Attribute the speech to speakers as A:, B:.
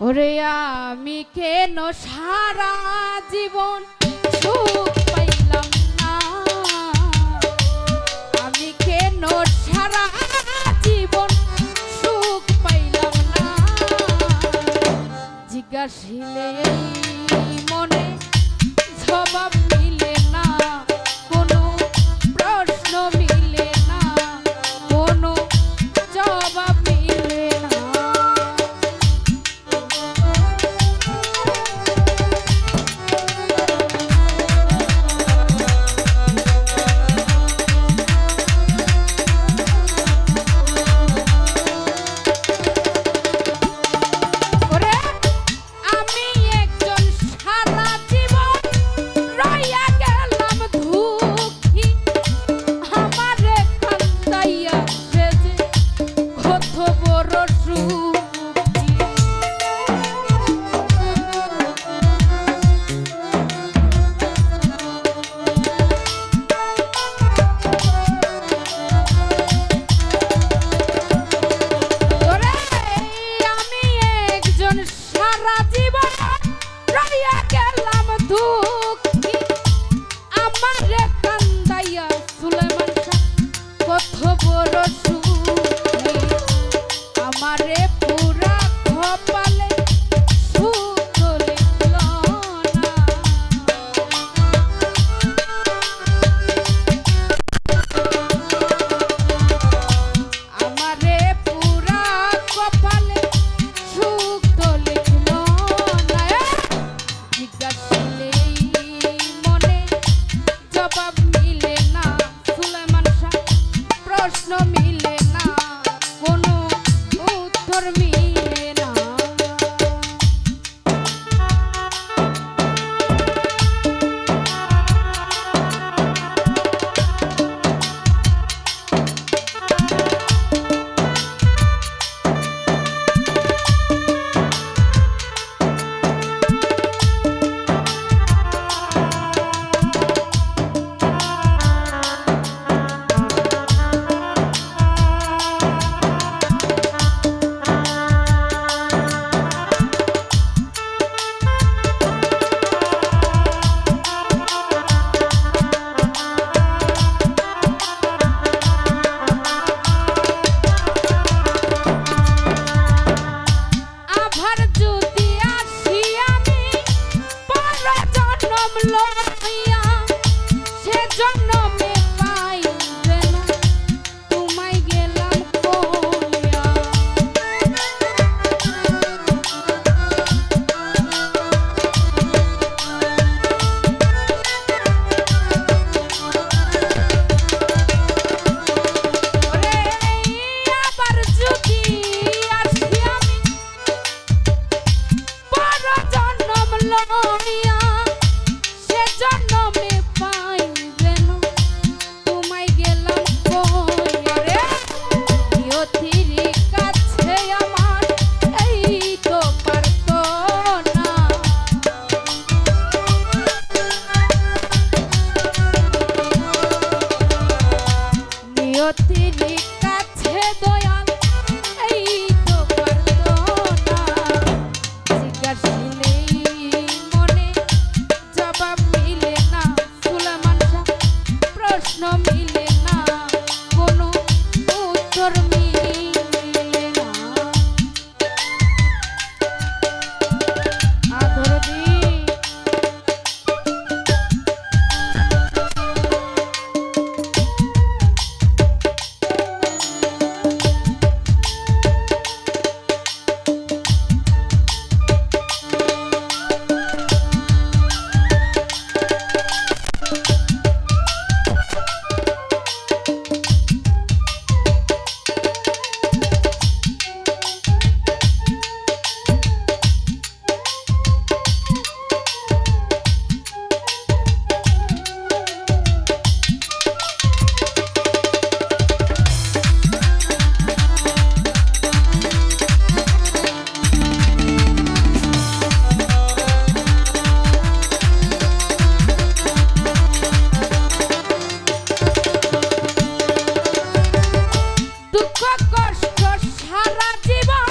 A: ওরে আমি কেন সারা জীবন সুখ পাইলাম না? আমি কেন সারা জীবন সুখ পাইলাম না? জিজ্ঞাসিলে মনে জবাব মিল 嘟。Jump no! সত্যি কষ্ট সারা জীবন